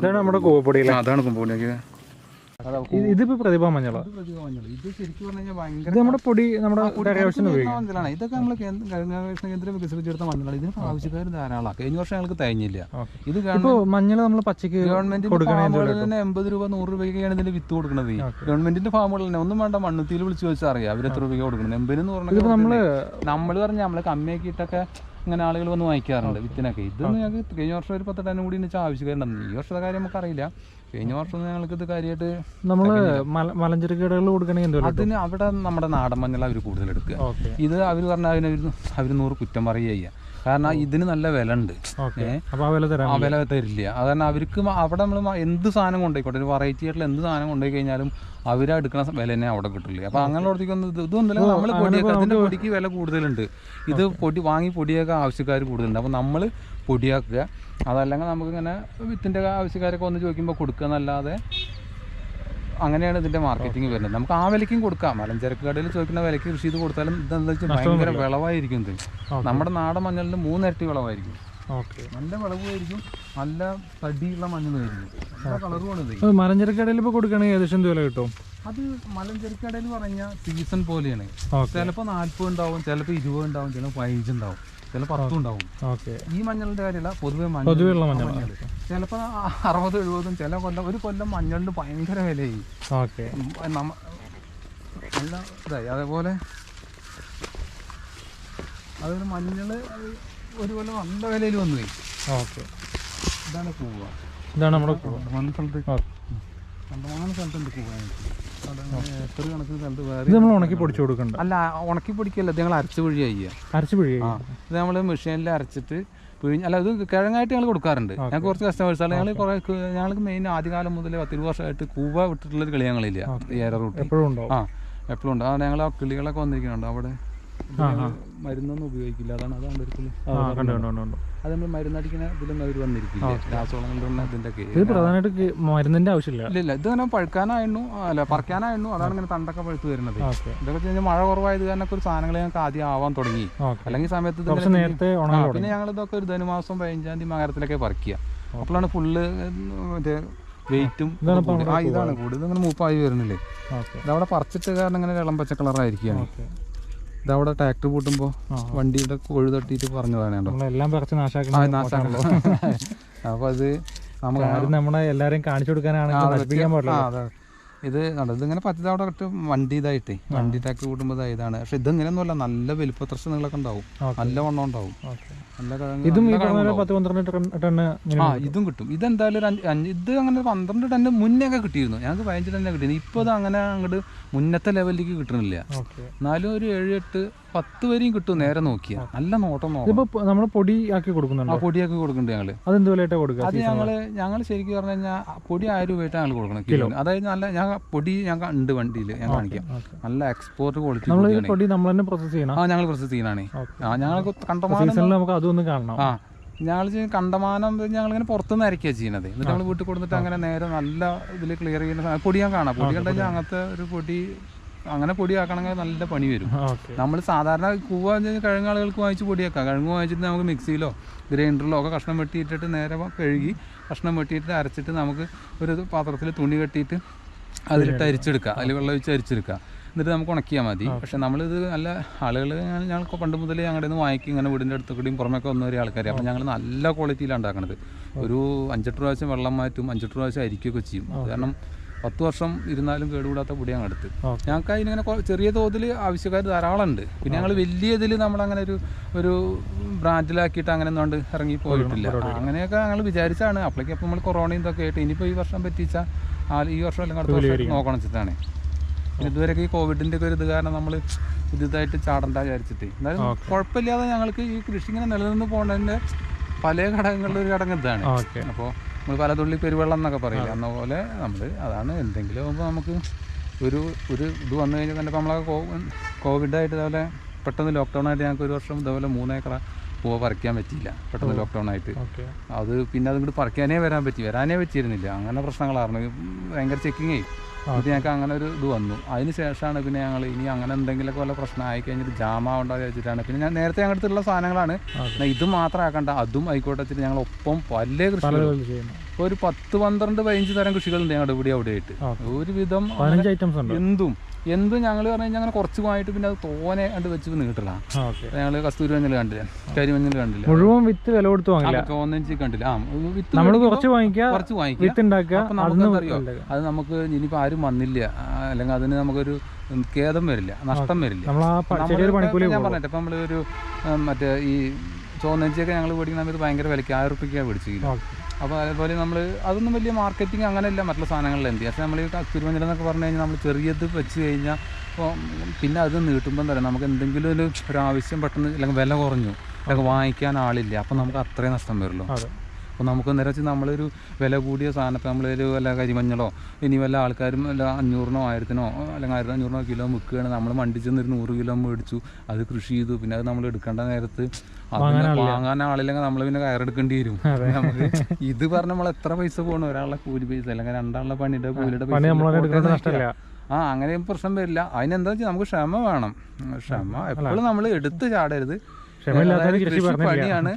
ഇതാണ് നമ്മുടെ കൂവപ്പൊടി അതാണ് കുമ്പോളിലേക്ക് ഇതിപ്പോ പ്രതിഭ മഞ്ഞളോ. ഇത് ശരിക്കും പറഞ്ഞു കഴിഞ്ഞാൽ ഇത് നമ്മുടെ പൊടി നമ്മുടെ മഞ്ഞളാണ്. ഇതൊക്കെ നമ്മൾ ഗവേഷണ കേന്ദ്രം വികസിപ്പിച്ചെടുത്ത മഞ്ഞളാണ്. ഇതിന് ആവശ്യക്കാർ ധാരാളം. കഴിഞ്ഞ വർഷം ഞങ്ങൾക്ക് തയ്ഞ്ഞില്ല ഇത് മഞ്ഞൾ നമ്മൾ പച്ചക്ക് ഗവൺമെന്റിന്റെ ഫാമുകളിൽ തന്നെ എൺപത് രൂപ നൂറ് രൂപയ്ക്കാണ് ഇതിന്റെ വിത്ത് കൊടുക്കുന്നത് ഗവൺമെന്റിന്റെ ഫാമുകൾ തന്നെ ഒന്നും വേണ്ട മണ്ണുത്തിയിൽ വിളിച്ചു വെച്ചാൽ അറിയാം. അവർ എത്ര രൂപയ്ക്ക് കൊടുക്കുന്നത് എൺപതിന് പറഞ്ഞാൽ നമ്മൾ നമ്മൾ പറഞ്ഞ നമ്മൾ കമ്മിയാക്കിയിട്ടൊക്കെ ഇങ്ങനെ ആളുകൾ വന്ന് വാങ്ങിക്കാറുണ്ട് വിത്തിനൊക്കെ. ഇത് ഞങ്ങൾക്ക് കഴിഞ്ഞ വർഷം ഒരു പത്ത് ടണ്ണും കൂടി വെച്ചാൽ ആവശ്യക്കാരുണ്ടായിരുന്നു ഈ വർഷത്തെ കാര്യം നമുക്ക് അറിയില്ല കഴിഞ്ഞ വർഷം ഞങ്ങൾക്ക് ഇത് കാര്യമായിട്ട് നമ്മൾ മല- മലഞ്ചരക്ക് കടകളിൽ കൊടുക്കണമെങ്കിൽ അതിന് അവിടെ നമ്മുടെ നാടൻ മഞ്ഞൾ അവർ കൂടുതൽ എടുക്കുക. ഇത് അവർ പറഞ്ഞാൽ അതിന് അവർ നൂറ് കുറ്റം പറയുക കാരണം ഇതിന് നല്ല വില ഉണ്ട് ആ വില തരില്ല. അത് കാരണം അവർക്ക് അവിടെ നമ്മൾ എന്ത് സാധനം കൊണ്ടുപോയിക്കോട്ടെ ഒരു വെറൈറ്റി ആയിട്ടുള്ള എന്ത് സാധനം കൊണ്ടുപോയി കഴിഞ്ഞാലും അവർ എടുക്കുന്ന വില തന്നെ അവിടെ കിട്ടില്ല അപ്പൊ അങ്ങനെയുള്ളവർക്കൊന്നും ഇത് ഇതൊന്നുമില്ല. നമ്മൾ പൊടിയൊക്കെ അതിന്റെ പൊടിക്ക് വില കൂടുതലുണ്ട്. ഇത് പൊടി വാങ്ങി പൊടിയൊക്കെ ആവശ്യക്കാർ കൂടുതലുണ്ട്. അപ്പൊ നമ്മൾ പൊടിയാക്കുക. അതല്ലെങ്കിൽ നമുക്കിങ്ങനെ വിത്തിന്റെ ആവശ്യക്കാരൊക്കെ ഒന്ന് ചോദിക്കുമ്പോൾ കൊടുക്കുക എന്നല്ലാതെ അങ്ങനെയാണ് ഇതിന്റെ മാർക്കറ്റിംഗ് വരുന്നത്. നമുക്ക് ആ വിലയ്ക്കും കൊടുക്കാം. മലഞ്ചരക്ക് കടയിൽ ചോദിക്കുന്ന വിലയ്ക്ക് കൃഷി ചെയ്ത് കൊടുത്താലും ഇതെന്താ വെച്ചാൽ ഭയങ്കര വിളവായിരിക്കും ഇത്. നമ്മുടെ നാടൻ മഞ്ഞളിന് മൂന്നിരട്ടി വിളവായിരിക്കും. നല്ല വിളവുമായിരിക്കും നല്ല തടിയുള്ള മഞ്ഞളായിരിക്കും കളറുമാണ് മലഞ്ചരക്ക് കടയിൽ ഇപ്പൊ കൊടുക്കണമെങ്കിൽ ഏകദേശം വില കിട്ടും? അത് മലഞ്ചെരിക്കടയിൽ പറഞ്ഞ സീസൺ പോലെയാണ്. ചിലപ്പോ ചിലപ്പോൾ നാല്പത് ഉണ്ടാവും ചിലപ്പോ ഇരുപത് ഉണ്ടാവും ചിലപ്പോൾ പതിനഞ്ച് ഉണ്ടാവും. ചിലപ്പോൾ പത്തും ഉണ്ടാവും ഈ മഞ്ഞളിന്റെ കാര്യമല്ല പൊതുവെ പൊതുവെയുള്ള മഞ്ഞൾ ചിലപ്പോൾ അറുപത് എഴുപതും ചില കൊല്ലം ഒരു കൊല്ലം മഞ്ഞളിന് ഭയങ്കര വിലയായി നല്ല ഇതായി അതേപോലെ അതൊരു മഞ്ഞൾ ഒരു കൊല്ലം നല്ല വിലയിൽ വന്നു ഓക്കെ ഇതാണ് പൂവ ഇതാണ് നമ്മുടെ. കണ്ടമാനം സ്ഥലത്ത് ഓക്കെ. കണ്ടമാനം സ്ഥലത്തുണ്ട് പൂവ ഇത് നമ്മൾ ഉണക്കി പൊടിച്ചു കൊടുക്കണ്ട. അല്ല ഉണക്കി പൊടിക്കല്ല ഇത് ഞങ്ങൾ അരച്ച് പിഴിയ ചെയ്യുക അരച്ച് പിഴി ഇത് നമ്മൾ മെഷീനിൽ അരച്ചിട്ട് പിഴിഞ്ഞ് അല്ല ഇത് കിഴങ്ങായിട്ട് ഞങ്ങൾ കൊടുക്കാറുണ്ട്. ഞങ്ങൾക്ക് കുറച്ച് കസ്റ്റമേഴ്സ് ആണ്. ഞങ്ങൾ കുറേ ഞങ്ങൾക്ക് മെയിൻ ആദ്യകാലം മുതൽ പത്തിരുപത് വർഷമായിട്ട് കൂവ വിട്ടിട്ടുള്ളൊരു കളി ഞങ്ങളില്ല ഏറെ റൂട്ട് എപ്പോഴും ഉണ്ടോ ആ എപ്പോഴും ഉണ്ട് ആ ഞങ്ങൾ ആ കിളികളൊക്കെ വന്നിരിക്കുന്നുണ്ട് അവിടെ. മരുന്നൊന്നും ഉപയോഗിക്കില്ല. അതാണ് അതാണ് ഒരു ആ കണ്ടു കണ്ടു കണ്ടു കണ്ടു. അത് നമ്മൾ മരുന്നടിക്കുന്ന ഇതിലൊന്നും അവർ വന്നിരിക്കില്ല. രാസവളങ്ങളുടെ അതിന്റെ ഒക്കെ ഇത് പ്രധാനമായിട്ട് മരുന്നിന്റെ ആവശ്യമില്ല. ഇല്ല ഇല്ല. ഇത് ഇങ്ങനെ പഴുക്കാനായിരുന്നു. അല്ല പറിക്കാനായിരുന്നു. അതാണ് ഇങ്ങനെ തണ്ടൊക്കെ പഴുത്ത് വരുന്നത്. ഇതൊക്കെ കഴിഞ്ഞാൽ മഴ കുറവായത് കാരണം ഒരു സാധനങ്ങൾ ഞങ്ങൾക്ക് ആദ്യം ആവാൻ തുടങ്ങി. അല്ലെങ്കിൽ സമയത്ത് നേരത്തെ പിന്നെ ഞങ്ങൾ ഇതൊക്കെ ഒരു ധനുമാസം പതിനഞ്ചാം തീയതി മകരത്തിലൊക്കെ പറിക്കുക. അപ്പോഴാണ് ഫുള്ള് മറ്റേ വെയിറ്റും ഇതാണ് കൂടുതൽ ഇങ്ങനെ മൂപ്പായി വരുന്നില്ലേ? ഇതവിടെ പറിച്ചിട്ട് കാരണം ഇങ്ങനെ ഇളം പച്ച കളറായിരിക്കുകയാണ്. ഇതവിടെ ട്രാക്ടർ പൂട്ടുമ്പോൾ വണ്ടിയുടെ കൊഴു തട്ടിട്ട് പറഞ്ഞതാണ് പറിച്ച് നാശാക്കുന്ന നാശാണല്ലോ അത് നമ്മളെ എല്ലാരെയും കാണിച്ചു കൊടുക്കാനാണ് പാടില്ല. ഇത് ഇതിങ്ങനെ പറ്റി അവിടെ ഇട്ട് വണ്ടി ഇതായിട്ടേ. വണ്ടി ടാക്കി കൂട്ടുമ്പോൾ ഇതാ ഇതാണ്. പക്ഷെ ഇതിങ്ങനെയൊന്നുമല്ല നല്ല വലിപ്പത്രസ് നിങ്ങളൊക്കെ ഉണ്ടാവും. നല്ല വണ്ണം ഉണ്ടാവും. ഇതും. പത്ത് ടണ്ണ് ആ ഇതും കിട്ടും. ഇതെന്തായാലും ഒരു അഞ്ച് അഞ്ച് ഇത് അങ്ങനെ പന്ത്രണ്ട് ടണ്ണ് മുന്നേ ഒക്കെ കിട്ടിയിരുന്നു. ഞങ്ങൾക്ക് പതിനഞ്ച് ടന്നെ കിട്ടിയിരുന്നു. ഇപ്പോൾ ഇത് അങ്ങനെ അങ്ങോട്ട് മുന്നത്തെ ലെവലിലേക്ക് കിട്ടണില്ല. എന്നാലും ഒരു ഏഴ് എട്ട് പത്ത് വരെയും കിട്ടും നേരെ നോക്കിയാൽ നല്ല നോട്ടം നോക്കാം നമ്മൾ പൊടി ആക്കി ആ പൊടിയാക്കി കൊടുക്കുന്നുണ്ട് ഞങ്ങൾ. അതെന്ത് വിലയായിട്ടാ കൊടുക്കുക അത് ഞങ്ങൾ ഞങ്ങൾ ശരിക്കും പറഞ്ഞു കഴിഞ്ഞാൽ പൊടി ആയിരം രൂപയായിട്ട് ഞങ്ങൾ കൊടുക്കണം കിലോ. അതായത് നല്ല ഞാൻ പൊടി ഞാൻ ഉണ്ട് വണ്ടിയിൽ ഞാൻ കാണിക്കാം. നല്ല എക്സ്പോർട്ട് ക്വാളിറ്റി പൊടി നമ്മൾ തന്നെ പ്രോസസ് ചെയ്യണം. ആ ഞങ്ങൾ പ്രോസസ് ചെയ്യണേ ആ ഞങ്ങൾക്ക് കണ്ടമാനം നമുക്ക് അതൊന്ന് കാണണം. ആ ഞങ്ങൾ കണ്ടമാനം ഞങ്ങളിങ്ങനെ പുറത്തുനിന്ന് അരക്കുക ചെയ്യുന്നത്. എന്നിട്ട് നമ്മൾ വീട്ടിൽ കൊടുത്തിട്ട് അങ്ങനെ നേരെ നല്ല ഇതിൽ ക്ലിയർ ചെയ്യുന്ന പൊടി ഞാൻ കാണാം. പൊടി കണ്ടാൽ അങ്ങനത്തെ ഒരു പൊടി അങ്ങനെ പൊടി ആക്കണമെങ്കിൽ നല്ല പണി വരും. നമ്മൾ സാധാരണ കൂവ കിഴങ്ങ് ആളുകൾക്ക് വാങ്ങിച്ച് പൊടിയാക്കാം കിഴങ്ങ് വാങ്ങിച്ചിട്ട് നമുക്ക് മിക്സിയിലോ ഗ്രൈൻഡറിലോ ഒക്കെ കഷ്ണം വെട്ടിയിട്ടിട്ട് നേരെ കഴുകി കഷ്ണം വെട്ടിയിട്ട് അരച്ചിട്ട് നമുക്ക് ഒരു പാത്രത്തിൽ തുണി കെട്ടിയിട്ട് അതിലിട്ട് അരിച്ചെടുക്കുക. അതിൽ വെള്ളം ഒഴിച്ച് അരിച്ചെടുക്കുക. എന്നിട്ട് നമുക്ക് ഉണക്കിയാൽ മതി. പക്ഷെ നമ്മളിത് നല്ല ആളുകൾ ഞങ്ങൾക്ക് പണ്ട് മുതലേ ഞങ്ങളുടെ നിന്ന് വാങ്ങിക്കും ഇങ്ങനെ വീടിന്റെ അടുത്ത് കൂടിയും പുറമേക്ക് വന്ന ഒരു ആൾക്കാർ അപ്പോൾ ഞങ്ങൾ നല്ല ക്വാളിറ്റിയിലാണ് ഉണ്ടാക്കുന്നത് ഒരു അഞ്ചെട്ട് പ്രാവശ്യം വെള്ളം മാറ്റും അഞ്ചെട്ട് പ്രാവശ്യം അരിക്കുകയൊക്കെ ചെയ്യും. കാരണം പത്ത് വർഷം ഇരുന്നാലും കേടുകൂടാത്ത പൊടിയാണ് അടുത്ത്. ഓക്കെ. ഞങ്ങൾക്ക് അതിനിങ്ങനെ ചെറിയ തോതിൽ ആവശ്യക്കാർ ധാരാളം ഉണ്ട് പിന്നെ ഞങ്ങൾ വലിയ ഇതിൽ നമ്മളങ്ങനെ ഒരു ഒരു ബ്രാൻഡിലാക്കിയിട്ട് അങ്ങനെ ഒന്നുകൊണ്ട് ഇറങ്ങി പോയിട്ടില്ല. അങ്ങനെയൊക്കെ ഞങ്ങൾ വിചാരിച്ചാണ്. അപ്പോഴേക്കും അപ്പോൾ നമ്മൾ കൊറോണയും ഇതൊക്കെ ആയിട്ട് ഇനിയിപ്പോൾ ഈ വർഷം പറ്റിച്ചാൽ ആ ഈ വർഷം അല്ലെങ്കിൽ അടുത്ത വർഷം നോക്കണം വെച്ചിട്ടാണ് ഇതുവരെയൊക്കെ ഈ കോവിഡിന്റെ ഒക്കെ ഒരു ഇത് കാരണം നമ്മൾ പുതിയതായിട്ട് ചാടണ്ട വിചാരിച്ചിട്ട്. എന്നാലും കുഴപ്പമില്ലാതെ ഞങ്ങൾക്ക് ഈ കൃഷി ഇങ്ങനെ നിലനിന്ന് പോകേണ്ടതിന്റെ പല ഘടകങ്ങളിലും ഒരു ഘടകം ഇതാണ്. അപ്പോൾ നമ്മൾ പല തുള്ളി പെരുവെള്ളം എന്നൊക്കെ പറയില്ല? എന്ന പോലെ നമ്മൾ അതാണ് എന്തെങ്കിലും ആകുമ്പോൾ നമുക്ക് ഒരു ഒരു ഇത് വന്നു കഴിഞ്ഞാൽ തന്നെ ഇപ്പോൾ നമ്മളെ കോവിഡായിട്ട് ഇതേപോലെ പെട്ടെന്ന് ലോക്ക്ഡൗൺ ആയിട്ട് ഞങ്ങൾക്ക് ഒരു വർഷം ഇതേപോലെ മൂന്നേക്കറ പൂവ് പറിക്കാൻ പറ്റിയില്ല. പെട്ടെന്ന് ലോക്ക്ഡൗൺ ആയിട്ട്. അത് പിന്നെ അത് ഇങ്ങോട്ട് പറിക്കാനേ വരാൻ പറ്റി. വരാനേ പറ്റിയിരുന്നില്ല. അങ്ങനെ പ്രശ്നങ്ങളായിരുന്നു. ഭയങ്കര ചെക്കിങ് ആയി അത് ഞങ്ങൾക്ക് അങ്ങനെ ഒരു ഇത് വന്നു. അതിന് ശേഷമാണ് പിന്നെ ഞങ്ങൾ ഇനി അങ്ങനെ എന്തെങ്കിലുമൊക്കെ വല്ല പ്രശ്നം ആയി കഴിഞ്ഞിട്ട് ജാമാവണ്ട വെച്ചിട്ടാണ് പിന്നെ ഞാൻ നേരത്തെ ഞങ്ങളുടെ അടുത്തുള്ള സാധനങ്ങളാണ്. ഇത് മാത്രം ആക്കണ്ട. അതും ആയിക്കോട്ടെ വെച്ചിട്ട് ഞങ്ങൾ ഒപ്പം പല കൃഷികളും ഒരു പത്ത് പന്ത്രണ്ട് പതിനഞ്ച് തരം കൃഷികളുണ്ട് ഞങ്ങളുടെ ഇവിടെ അവിടെ ആയിട്ട്. ഒരുവിധം എന്തും. എന്തും ഞങ്ങൾ പറഞ്ഞു കഴിഞ്ഞാൽ അങ്ങനെ കുറച്ച് പോയിട്ട് പിന്നെ അത് തോനെ കണ്ട് വെച്ച് നീട്ടില്ല ഞങ്ങൾ ഞങ്ങൾ കസ്തൂരി മഞ്ഞൾ കണ്ടില്ല? കരിമഞ്ഞൾ കണ്ടില്ല? മുഴുവൻ വിത്ത് വില കൊടുത്ത് വാങ്ങില്ല. കണ്ടില്ല. ആ വിത്ത് നമ്മൾ കുറച്ച് വാങ്ങിക്കുക കുറച്ച് വാങ്ങിക്കുക. അപ്പൊ അത് നമുക്ക് ഇനിയിപ്പോൾ ആരും വന്നില്ല. അല്ലെങ്കിൽ അതിന് നമുക്കൊരു ഖേദം വരില്ല നഷ്ടം വരില്ല. ഞാൻ പറഞ്ഞിട്ട് ഇപ്പം നമ്മളൊരു മറ്റേ ഈ ചോന്നഞ്ചിയൊക്കെ ഞങ്ങൾ മേടിക്കുന്ന സമയത്ത് ഭയങ്കര വിലയ്ക്ക് ആയിരം റുപ്യക്കാണ് ഓക്കെ. അപ്പോൾ അതേപോലെ നമ്മൾ അതൊന്നും വലിയ മാർക്കറ്റിംഗ് അങ്ങനെയല്ല മറ്റുള്ള സാധനങ്ങളിൽ എന്ത് പക്ഷേ നമ്മൾ ഈ കസ്തൂരിമഞ്ഞൾ എന്നൊക്കെ പറഞ്ഞു കഴിഞ്ഞാൽ നമ്മൾ ചെറിയത് വെച്ച് കഴിഞ്ഞാൽ അപ്പോൾ പിന്നെ അത് നീട്ടുമ്പോൾ തന്നെ നമുക്ക് എന്തെങ്കിലും ഒരു ഒരു ആവശ്യം പെട്ടെന്ന് അല്ലെങ്കിൽ വില കുറഞ്ഞു. അല്ലെങ്കിൽ വാങ്ങിക്കാൻ ആളില്ല. അപ്പം നമുക്ക് അത്രയും നഷ്ടം വരുള്ളൂ. അപ്പോൾ നമുക്ക് നേരെ വെച്ച് നമ്മളൊരു വില കൂടിയ സാധനത്തെ നമ്മളൊരു വല്ല കരിമഞ്ഞളോ ഇനി വല്ല ആൾക്കാരും വല്ല അഞ്ഞൂറിനോ ആയിരത്തിനോ അല്ലെങ്കിൽ ആയിരത്തി അഞ്ഞൂറിനോ കിലോ വിൽക്കുകയാണ്. നമ്മൾ വണ്ടി ചെന്ന് ഒരു നൂറ് കിലോ മേടിച്ചു. അത് കൃഷി ചെയ്തു. പിന്നെ അത് നമ്മൾ എടുക്കേണ്ട നേരത്ത് അതിന് വാങ്ങാൻ ആളില്ലെങ്കിൽ നമ്മൾ പിന്നെ കയറെടുക്കേണ്ടി വരും. നമുക്ക് ഇത് പറഞ്ഞ നമ്മൾ എത്ര പൈസ പോകണം ഒരാളുടെ കൂലി പൈസ അല്ലെങ്കിൽ രണ്ടാളുടെ പണിയുടെ കൂലിയുടെ പൈസ ആ അങ്ങനെയും പ്രശ്നം വരില്ല. അതിനെന്താ വെച്ചാൽ നമുക്ക് ക്ഷമ വേണം. ക്ഷമ എപ്പോഴും നമ്മൾ എടുത്ത് ചാടരുത്. കൃഷി പണിയാണ്.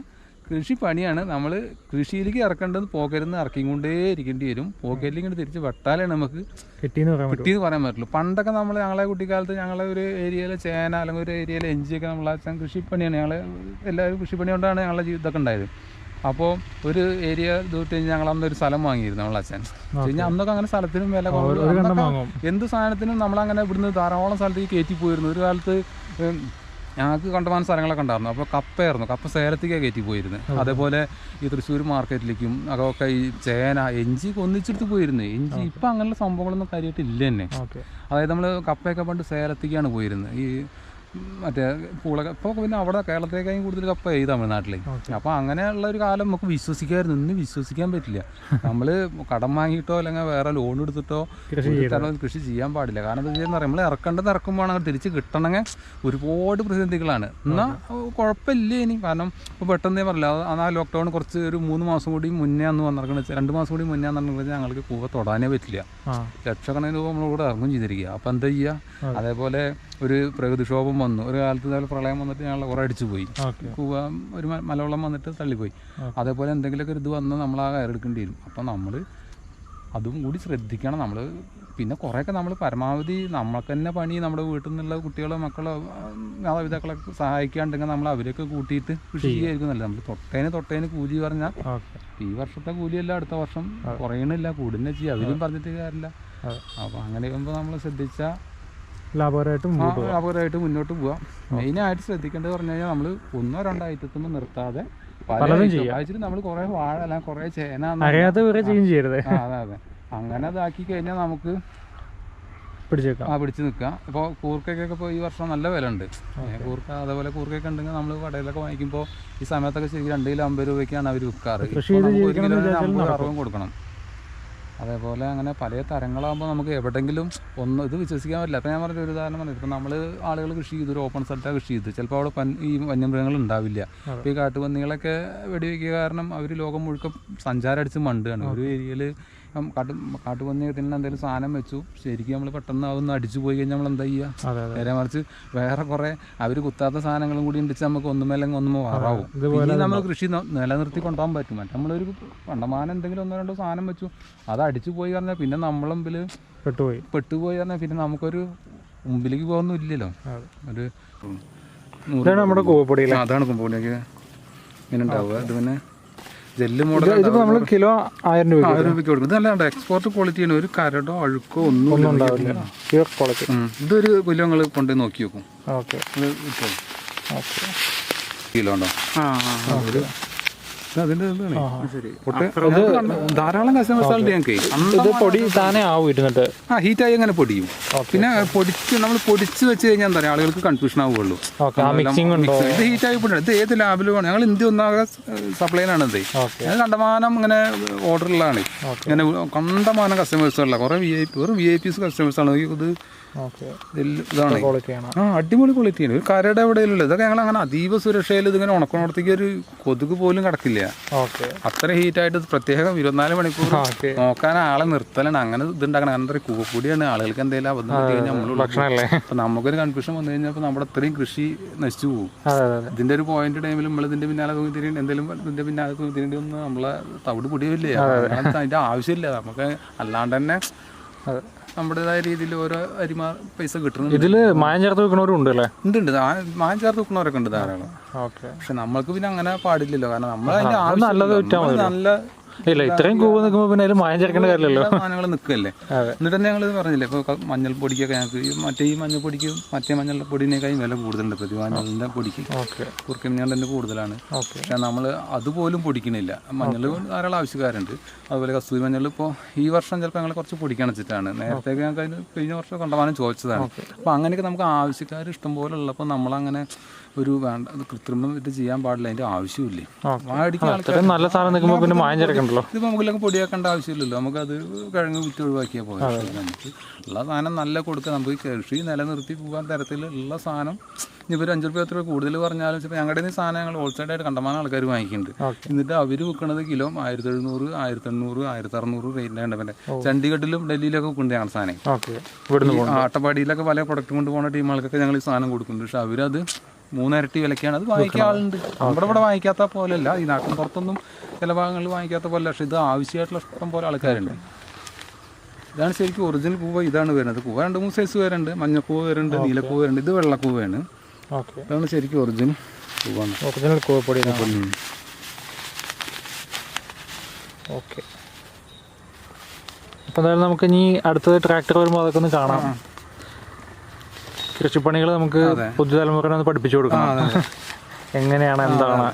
കൃഷി പണിയാണ് നമ്മൾ കൃഷിയിലേക്ക് ഇറക്കേണ്ടത് പോക്കരുന്ന് ഇറക്കിക്കൊണ്ടേ ഇരിക്കേണ്ടി വരും. പോക്കറ്റിൽ ഇങ്ങനെ തിരിച്ച് വെട്ടാലേ നമുക്ക് കിട്ടിയെന്ന് പറയാൻ കിട്ടിയെന്ന് പറയാൻ പറ്റുള്ളൂ. പണ്ടൊക്കെ നമ്മൾ ഞങ്ങളെ കുട്ടിക്കാലത്ത് ഞങ്ങളെ ഒരു ഏരിയയിലെ ചേന അല്ലെങ്കിൽ ഒരു ഏരിയയിലെ എഞ്ചിയൊക്കെ നമ്മൾ അച്ഛൻ കൃഷിപ്പണിയാണ്. ഞങ്ങൾ എല്ലാവരും കൃഷിപ്പണി കൊണ്ടാണ് ഞങ്ങളുടെ ജീവിതമൊക്കെ ഉണ്ടായത്. അപ്പോൾ ഒരു ഏരിയ ദൂട്ട് ഞങ്ങൾ അന്ന് ഒരു സ്ഥലം വാങ്ങിയിരുന്നു നമ്മളെ അച്ഛൻ. കഴിഞ്ഞാൽ അന്നൊക്കെ അങ്ങനെ സ്ഥലത്തിനും വില കണ്ടം എന്ത് സാധനത്തിനും നമ്മളങ്ങനെ ഇവിടുന്ന് ധാരാളം സ്ഥലത്തേക്ക് കയറ്റി പോയിരുന്നു ഒരു കാലത്ത് ഞങ്ങൾക്ക് കണ്ടുപോകാൻ സ്ഥലങ്ങളൊക്കെ ഉണ്ടായിരുന്നു. അപ്പോൾ കപ്പയായിരുന്നു. കപ്പ സേലത്തേക്കാണ് കയറ്റി പോയിരുന്നത് അതേപോലെ ഈ തൃശ്ശൂർ മാർക്കറ്റിലേക്കും അതൊക്കെ ഈ ചേന എഞ്ചി ഒന്നിച്ചെടുത്ത് പോയിരുന്നു. എഞ്ചി ഇപ്പം അങ്ങനെയുള്ള സംഭവങ്ങളൊന്നും കാര്യമായിട്ട് ഇല്ല തന്നെ. അതായത് നമ്മൾ കപ്പയൊക്കെ പണ്ട് സേലത്തേക്കാണ് പോയിരുന്നത്. ഈ മറ്റേ പൂള ഇപ്പോൾ പിന്നെ അവിടെ കേരളത്തേക്കായും കൂടുതൽ കപ്പ ഈ തമിഴ്നാട്ടിലേക്ക് അപ്പോൾ അങ്ങനെയുള്ള ഒരു കാലം നമുക്ക് വിശ്വസിക്കാമായിരുന്നു ഇന്ന് വിശ്വസിക്കാൻ പറ്റില്ല. നമ്മൾ കടം വാങ്ങിയിട്ടോ അല്ലെങ്കിൽ വേറെ ലോൺ എടുത്തിട്ടോ കൃഷി ചെയ്യാൻ പാടില്ല. കാരണം എന്താ വെച്ചാൽ നമ്മൾ ഇറക്കേണ്ടത് ഇറക്കുമ്പോൾ അങ്ങനെ തിരിച്ച് കിട്ടണമെങ്കിൽ ഒരുപാട് പ്രതിസന്ധികളാണ്. എന്നാൽ കുഴപ്പമില്ല ഇനി. കാരണം ഇപ്പോൾ പെട്ടെന്ന് പറഞ്ഞില്ല അത് ആ ലോക്ക്ഡൗൺ കുറച്ച് ഒരു മൂന്ന് മാസം കൂടി മുന്നേ അന്ന് വന്നിറങ്ങുന്നത് രണ്ട് മാസം കൂടി മുന്നേ വന്നിറങ്ങുന്നത് ഞങ്ങൾക്ക് കൂവ തൊടാനേ പറ്റില്ല. ലക്ഷക്കണക്കിന് രൂപ നമ്മളിവിടെ ഇറങ്ങും ചെയ്തിരിക്കുക അപ്പോൾ എന്താ ചെയ്യുക അതേപോലെ ഒരു പ്രകൃതിക്ഷോഭം വന്നു. ഒരു കാലത്ത് ഇതേപോലെ പ്രളയം വന്നിട്ട് ഞങ്ങൾ കുറേ അടിച്ചു പോയി. കൂവ ഒരു മലവെള്ളം വന്നിട്ട് തള്ളിപ്പോയി. അതേപോലെ എന്തെങ്കിലുമൊക്കെ ഒരു ഇത് വന്ന് നമ്മൾ ആ കയറെടുക്കേണ്ടി വരും. അപ്പം നമ്മൾ അതും കൂടി ശ്രദ്ധിക്കണം. നമ്മൾ പിന്നെ കുറേയൊക്കെ നമ്മൾ പരമാവധി നമ്മൾക്ക് തന്നെ പണി നമ്മുടെ വീട്ടിൽ നിന്നുള്ള കുട്ടികളോ മക്കളോ മാതാപിതാക്കളൊക്കെ സഹായിക്കാണ്ടെങ്കിൽ നമ്മൾ അവരെയൊക്കെ കൂട്ടിയിട്ട് കൃഷി ചെയ്യുമായിരിക്കും നല്ലത്. നമ്മൾ തൊട്ടേന് തൊട്ടേന് കൂലി പറഞ്ഞാൽ ഈ വർഷത്തെ കൂലിയല്ല അടുത്ത വർഷം കുറയണില്ല കൂടുന്നേ ചെയ്യുക അവരും പറഞ്ഞിട്ട് കാര്യമില്ല. അപ്പോൾ അങ്ങനെ ആകുമ്പോൾ നമ്മൾ ശ്രദ്ധിച്ചാൽ ലാഭകരമായിട്ട് ലാഭകരമായിട്ട് മുന്നോട്ട് പോവാം. മെയിനായിട്ട് ശ്രദ്ധിക്കേണ്ടത് പറഞ്ഞു കഴിഞ്ഞാൽ നമ്മൾ ഒന്നോ രണ്ടോ ഐറ്റത്തൊന്നും നിർത്താതെ പലതും ചെയ്യാം. നമ്മൾ കുറേ വാഴ അല്ല കുറേ ചേന ചെയ്യും ചെയ്യരുത്. അതെ അതെ. അങ്ങനെ അതാക്കി കഴിഞ്ഞാൽ നമുക്ക് പിടിച്ചേക്കാം ആ പിടിച്ച് നിൽക്കാം. ഇപ്പോൾ കൂർക്കയ്ക്കൊക്കെ ഇപ്പോൾ ഈ വർഷം നല്ല വില ഉണ്ട് കൂർക്ക അതേപോലെ കൂർക്കയൊക്കെ ഉണ്ടെങ്കിൽ നമ്മൾ കടയിലൊക്കെ വാങ്ങിക്കുമ്പോൾ ഈ സമയത്തൊക്കെ ശരി രണ്ട് കിലോ അമ്പത് രൂപയ്ക്കാണ് അവർ വിൽക്കാറ്. അറുപതും കൊടുക്കണം. അതേപോലെ അങ്ങനെ പല തരങ്ങളാകുമ്പോൾ നമുക്ക് എവിടെയെങ്കിലും ഒന്ന് ഇത് വിശ്വസിക്കാൻ പറ്റില്ല. അപ്പോൾ ഞാൻ പറഞ്ഞ ഒരു ഉദാഹരണം പറഞ്ഞു ഇപ്പം നമ്മൾ ആളുകൾ കൃഷി ചെയ്തു ഒരു ഓപ്പൺ സ്ഥലത്താണ് കൃഷി ചെയ്ത്. ചിലപ്പോൾ അവിടെ പൻ ഈ വന്യമൃഗങ്ങൾ ഉണ്ടാവില്ല. അപ്പോൾ ഈ കാട്ടുപന്നികളൊക്കെ വെടിവെക്കുക കാരണം അവർ ലോകം മുഴുക്കം സഞ്ചാരം അടിച്ച് മണ്ടുകയാണ്. ഒരു ഏരിയയിൽ കാട്ടു കാട്ടുപന്നി തിന്നുന്ന എന്തെങ്കിലും സാധനം വെച്ചു. ശരിക്കും നമ്മൾ പെട്ടെന്ന് അതൊന്ന് അടിച്ചു പോയി കഴിഞ്ഞാൽ നമ്മൾ എന്താ ചെയ്യുക നേരെ മറിച്ച് വേറെ കുറേ അവർ കുത്താത്ത സാധനങ്ങളും കൂടി ഉണ്ടിച്ച് നമുക്ക് ഒന്നുമല്ലെങ്കിൽ ഒന്നും മാറാവും നമ്മൾ കൃഷി നിലനിർത്തി കൊണ്ടുപോകാൻ പറ്റും. മറ്റേ നമ്മളൊരു കണ്ടമാനം എന്തെങ്കിലും ഒന്നോ രണ്ടോ സാധനം വെച്ചു. അത് അടിച്ചു പോയി പറഞ്ഞാൽ പിന്നെ നമ്മളെ മുമ്പിൽ പെട്ടുപോയി. പെട്ടുപോയി പറഞ്ഞാൽ പിന്നെ നമുക്കൊരു മുമ്പിലേക്ക് പോകുന്നു ഇല്ലല്ലോ. ഒരു നമ്മുടെ അതാണ് കുമ്പോളിലേക്ക് ഇങ്ങനെ ഉണ്ടാവുക. അത് പിന്നെ ജെല്ല് മോഡൽ ഇതിപ്പോ നമ്മൾ കിലോ ആയിരം രൂപ ആയിരം രൂപയ്ക്ക് കൊടുക്കും. ഇതല്ലാണ്ട് എക്സ്പോർട്ട് ക്വാളിറ്റിയാണ് ഒരു കരടോ അഴുക്കോ ഒന്നും ഒന്നും ഉണ്ടാവില്ല. Pure quality. ഇതൊരു കിലോ നിങ്ങൾ കൊണ്ട് നോക്കി നോക്കും ഓക്കെ. കിലോ ഉണ്ടോ? ആ ഉണ്ടോ അതിന്റെ ഇതാണ്. ധാരാളം കസ്റ്റമേഴ്സ് ഞങ്ങൾക്ക്. ഇത് പൊടി താനേ ആവും ഇരുന്നിട്ട്? ആ ഹീറ്റായി അങ്ങനെ പൊടിയും. പിന്നെ പൊടിച്ച് നമ്മൾ പൊടിച്ച് വെച്ച് കഴിഞ്ഞാൽ എന്താ പറയുക ആളുകൾക്ക് കൺഫ്യൂഷൻ ആവുകയുള്ളൂ. ഇത് ഹീറ്റായി പൊടി ഇത് ഏത് ലാബിലുമാണ് ഞങ്ങൾ ഇന്ത്യ ഒന്നാകെ സപ്ലൈനാണ് ഇത്. ഓക്കെ കണ്ടമാനം ഇങ്ങനെ ഓർഡറുള്ളതാണ് ഇങ്ങനെ കണ്ടമാനം കസ്റ്റമേഴ്സ് ഉള്ള. കുറേ വി ഐ പി വെറും വി ഐ പിസ് കസ്റ്റമേഴ്സാണ് ഇത് ഇതാണ്. ആ അടിപൊളി ക്വാളിറ്റിയാണ് ഒരു കരയുടെ എവിടെയല്ലോ ഇതൊക്കെ ഞങ്ങൾ അങ്ങനെ അതീവ സുരക്ഷയിൽ ഇതിങ്ങനെ ഉണക്കണോടത്തേക്ക് ഒരു കൊതുക് പോലും കിടക്കില്ല. അത്ര അത്ര ഹീറ്റായിട്ട് പ്രത്യേകം ഇരുപത്തിനാല് മണിക്കൂർ നോക്കാൻ ആളെ നിർത്തലാണ്. അങ്ങനെ ഇതുണ്ടാക്കണം. അങ്ങനെ എന്താ പറയുക കൂടിയാണ് ആളുകൾക്ക് എന്തെങ്കിലും അബദ്ധം കഴിഞ്ഞാൽ അപ്പൊ നമുക്കൊരു കൺഫ്യൂഷൻ വന്നു കഴിഞ്ഞാൽ നമ്മുടെ അത്രയും കൃഷി നശിച്ചു പോകും. ഇതിന്റെ ഒരു പോയിന്റ് ടൈമിൽ നമ്മൾ ഇതിന്റെ പിന്നാലെ തൂങ്ങി തിരിയേണ്ടി എന്തെങ്കിലും ഇതിന്റെ പിന്നാലെ തൂങ്ങി തിരിയേണ്ടി ഒന്ന് നമ്മളെ തവിട് പൊടിയില്ലേ അതിന്റെ ആവശ്യമില്ല. നമുക്ക് അല്ലാണ്ട് തന്നെ അതെ. നമ്മുടേതായ രീതിയിൽ ഓരോ അരിമാർ പൈസ കിട്ടുന്നുണ്ട്. ഇതിൽ മായം ചേർത്ത് വെക്കണവരും ഉണ്ട് അല്ലേ? ഉണ്ട് ഉണ്ട്. മായം ചേർത്ത് വെക്കുന്നവരൊക്കെ ഉണ്ട് ധാരാളം. ഓക്കെ. പക്ഷെ നമ്മൾക്ക് പിന്നെ അങ്ങനെ പാടില്ലല്ലോ. കാരണം നമ്മൾ അതിന്റെ നല്ലത് ആവശ്യം നല്ല ഇല്ല ഇത്രയും കൂവ് നിൽക്കുമ്പോൾ പിന്നെ അതിൽ മായം ചേർക്കേണ്ട കാര്യമല്ലോ സാധനങ്ങൾ നിൽക്കല്ലേ. എന്നിട്ട് ഞങ്ങൾ പറഞ്ഞില്ലേ ഇപ്പോൾ മഞ്ഞൾപ്പൊടിക്കൊക്കെ ഞങ്ങൾക്ക് ഈ മറ്റേ ഈ മഞ്ഞൾ പൊടിക്ക് മറ്റേ മഞ്ഞൾ പൊടിനേക്കാളും വില കൂടുതലുണ്ട് പ്രതി മഞ്ഞളിന്റെ പൊടിക്ക്. ഓക്കെ. കുറുക്കി മഞ്ഞളിന്റെ കൂടുതലാണ്. പക്ഷെ നമ്മൾ അതുപോലും പൊടിക്കണില്ല. മഞ്ഞൾ ധാരാളം ആവശ്യക്കാരുണ്ട്. അതുപോലെ കസ്തൂരി മഞ്ഞൾ ഇപ്പോൾ ഈ വർഷം ചിലപ്പോൾ ഞങ്ങൾ കുറച്ച് പൊടിക്കാൻ വെച്ചിട്ടാണ് നേരത്തെ ഞങ്ങൾക്ക് അതിന് കഴിഞ്ഞ വർഷം കണ്ടമാനം ചോദിച്ചതാണ്. അപ്പോൾ അങ്ങനെയൊക്കെ നമുക്ക് ആവശ്യക്കാർ ഇഷ്ടംപോലെ ഉള്ളപ്പോൾ നമ്മളങ്ങനെ ഒരു വേണ്ട അത് കൃത്രിമം ഇത് ചെയ്യാൻ പാടില്ല അതിന്റെ ആവശ്യമില്ലേ ഇത്രയും നല്ല സാധനം നിൽക്കുമ്പോൾ പിന്നെ മായം ചേർക്കണ്ടല്ലോ. ഇതിപ്പോൾ നമുക്കെല്ലാം പൊടിയാക്കേണ്ട ആവശ്യമില്ലല്ലോ. നമുക്ക് അത് കിഴങ്ങ് വിറ്റ് ഒഴിവാക്കിയാൽ പോകാം നമുക്ക് ഉള്ള സാധനം നല്ല കൊടുക്കുക നമുക്ക് കൃഷി നിലനിർത്തി പോകാൻ തരത്തിലുള്ള സാധനം ഇനിയിപ്പോൾ ഒരു അഞ്ച് രൂപ എത്ര രൂപ കൂടുതൽ പറഞ്ഞാലും ചിലപ്പോൾ ഞങ്ങളുടെ ഈ സാധനം ഞങ്ങൾ ഹോൾസെയിലായിട്ട് കണ്ടമാനം ആൾക്കാർ വാങ്ങിക്കുന്നുണ്ട് എന്നിട്ട് അവർ വിൽക്കുന്നത് കിലോ ആയിരത്തി എഴുന്നൂറ് ആയിരത്തി എണ്ണൂറ് ആയിരത്തി അറുന്നൂറ് റേറ്റിലാണ് പിന്നെ ചണ്ഡീഗഡിലും ഡൽഹിയിലൊക്കെ ഉണ്ട് ഞങ്ങളുടെ സാധനം. ആട്ടപ്പാടിയിലൊക്കെ പല പ്രൊഡക്റ്റ് കൊണ്ട് പോകുന്ന ടീമുകൾക്കൊക്കെ ഞങ്ങൾ ഈ സാധനം കൊടുക്കുന്നുണ്ട്. പക്ഷെ അവരത് മൂന്നിരട്ടി വിലക്കാണ് അത് വാങ്ങിക്കാൻ ആളുണ്ട് നമ്മുടെ ഇവിടെ വാങ്ങിക്കാത്ത പോലെയല്ല. ഈ നാട്ടിൻ പുറത്തൊന്നും ചില ഭാഗങ്ങളിൽ വാങ്ങിക്കാത്ത പോലെ പക്ഷേ ഇത് ആവശ്യമായിട്ടുള്ള ഇഷ്ടം പോലെ ആൾക്കാരുണ്ട്. ഇതാണ് ശരിക്കും ഒറിജിനൽ പൂവ്. ഇതാണ് വരുന്നത്. പൂവ് രണ്ട് മൂന്ന് സൈസ് വരുന്നുണ്ട്. മഞ്ഞപ്പൂവ് വരുന്നുണ്ട്. നീലപ്പൂവ് വരുന്നുണ്ട്. ഇത് വെള്ളപ്പൂവാണ്. ഇതാണ് ശരിക്കും ഒറിജിനൽ പൂവാണ്. ഒറിജിനൽ പൂവപ്പൊടി. ഓക്കെ. അപ്പോൾ എന്തായാലും നമുക്ക് ഇനി അടുത്തത് ട്രാക്ടർ വരുമ്പോൾ അതൊക്കെ ഒന്ന് കാണാം. കൃഷിപ്പണികൾ നമുക്ക് പുതുതലമുറ പഠിപ്പിച്ചു കൊടുക്കണം. എങ്ങനെയാണ് എന്താണ്?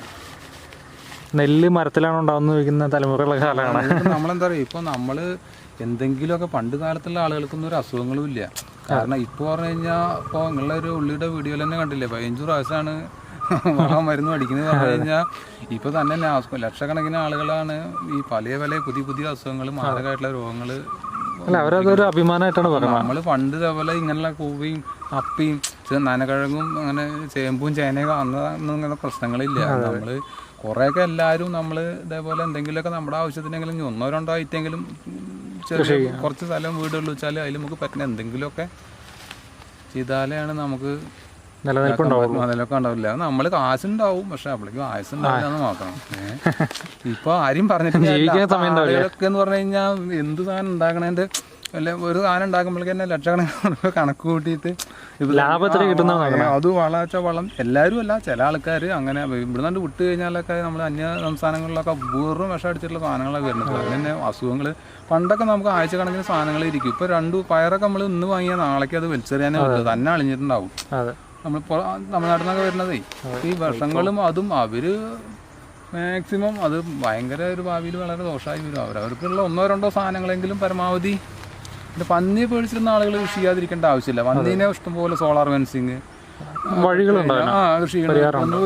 നെല്ല് മരത്തിലാണ് ഉണ്ടാവുന്ന ചോദിക്കുന്ന തലമുറയുള്ള കാലമാണ് നമ്മളെന്താ പറയുക ഇപ്പൊ നമ്മൾ എന്തെങ്കിലുമൊക്കെ പണ്ട് കാലത്തുള്ള ആളുകൾക്കൊന്നും ഒരു അസുഖങ്ങളും ഇല്ല. കാരണം ഇപ്പൊ പറഞ്ഞു കഴിഞ്ഞാൽ ഇപ്പൊ നിങ്ങളുടെ ഒരു ഉള്ളിയുടെ വീഡിയോയിൽ തന്നെ കണ്ടില്ലേ? പതിനഞ്ച് പ്രാവശ്യമാണ് വളം മരുന്ന് അടിക്കുന്നത് പറഞ്ഞു കഴിഞ്ഞാൽ ഇപ്പൊ തന്നെ ലക്ഷക്കണക്കിന് ആളുകളാണ് ഈ പല പല പുതിയ പുതിയ അസുഖങ്ങൾ മാരകമായിട്ടുള്ള രോഗങ്ങൾ അല്ല അവരതൊരു അഭിമാനമായിട്ടാണ് പറയുന്നത്. നമ്മൾ പണ്ട് ഇതേപോലെ ഇങ്ങനെയുള്ള കൂവിയും അപ്പിയും നനകിഴങ്ങും അങ്ങനെ ചേമ്പും ചേനയൊക്കെ അന്ന് ഇങ്ങനെ പ്രശ്നങ്ങളില്ല. നമ്മൾ കുറേയൊക്കെ എല്ലാവരും നമ്മൾ ഇതേപോലെ എന്തെങ്കിലുമൊക്കെ നമ്മുടെ ആവശ്യത്തിനെങ്കിലും ഒന്നോ രണ്ടോ ആയിട്ടെങ്കിലും ചെറിയ കുറച്ച് സ്ഥലം വീടുകളിൽ വെച്ചാൽ അതിൽ നമുക്ക് പറ്റുന്ന എന്തെങ്കിലുമൊക്കെ ചെയ്താലാണ് നമുക്ക് നിലനിൽപ്പുണ്ടാവും അതിലൊക്കെ ഉണ്ടാവില്ല. നമ്മൾ കാശുണ്ടാവും പക്ഷെ അപ്പോഴേക്കും ആയുസ് ഉണ്ടാവില്ല എന്ന് നോക്കണം. ഇപ്പൊ ആരും പറഞ്ഞിട്ട് ആളുകളൊക്കെ എന്ന് പറഞ്ഞു കഴിഞ്ഞാൽ എന്ത് സാധനം ഉണ്ടാക്കണേന്റെ അല്ല ഒരു സാധനം ഉണ്ടാക്കുമ്പോഴേക്ക് തന്നെ ലക്ഷക്കണക്കിന് കണക്ക് കൂട്ടിയിട്ട് ലാഭത്തിൽ കിട്ടുന്ന അത് വളച്ച വളം എല്ലാവരും അല്ല ചില ആൾക്കാർ അങ്ങനെ ഇവിടുന്ന് വിട്ട് കഴിഞ്ഞാലൊക്കെ നമ്മൾ അന്യ സംസ്ഥാനങ്ങളിലൊക്കെ പൂർവം വിഷം അടിച്ചിട്ടുള്ള സാധനങ്ങളൊക്കെ വരുന്നത്. അതിന് തന്നെ അസുഖങ്ങൾ പണ്ടൊക്കെ നമുക്ക് ആഴ്ച കണക്കിന് സാധനങ്ങൾ ഇരിക്കും. ഇപ്പൊ രണ്ടു പയറൊക്കെ നമ്മൾ ഇന്ന് വാങ്ങിയാൽ നാളേക്ക് അത് വലിച്ചെറിയാനേ തന്നെ അളിഞ്ഞിട്ടുണ്ടാവും. നമ്മൾ തമിഴ്നാട്ടിൽ നിന്നൊക്കെ വരുന്നതേ ഈ വർഷങ്ങളും അതും അവർ മാക്സിമം അത് ഭയങ്കര ഒരു ഭാവിയിൽ വളരെ ദോഷമായി വരും. അവരവർക്കുള്ള ഒന്നോ രണ്ടോ സാധനങ്ങളെങ്കിലും പരമാവധി പിന്നെ പന്നിയെ പേടിച്ചിരുന്ന ആളുകൾ കൃഷി ചെയ്യാതിരിക്കേണ്ട ആവശ്യമില്ല. പന്നീനെ ഇഷ്ടംപോലെ സോളാർ ഫെൻസിങ് വഴികളുണ്ടായിരുന്നു ആ കൃഷി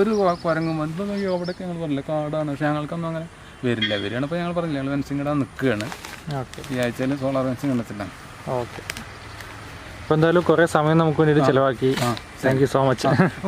ഒരു കുരങ്ങും നോക്കി അവിടെയൊക്കെ ഞങ്ങൾ പറഞ്ഞില്ല കാടാണ്. പക്ഷെ ഞങ്ങൾക്കൊന്നും അങ്ങനെ വരില്ല. വരികയാണ് ഇപ്പോൾ ഞങ്ങൾ പറഞ്ഞില്ല ഞങ്ങൾ ഫെൻസിങ് ഇടാൻ നിൽക്കുകയാണ്. ഈ ആഴ്ചയിൽ സോളാർ ഫെൻസിങ് വെച്ചിട്ടാണ് ഓക്കെ. അപ്പോൾ എന്തായാലും കുറേ സമയം നമുക്ക് വേണ്ടിയിട്ട് ചിലവാക്കി. Thank you so much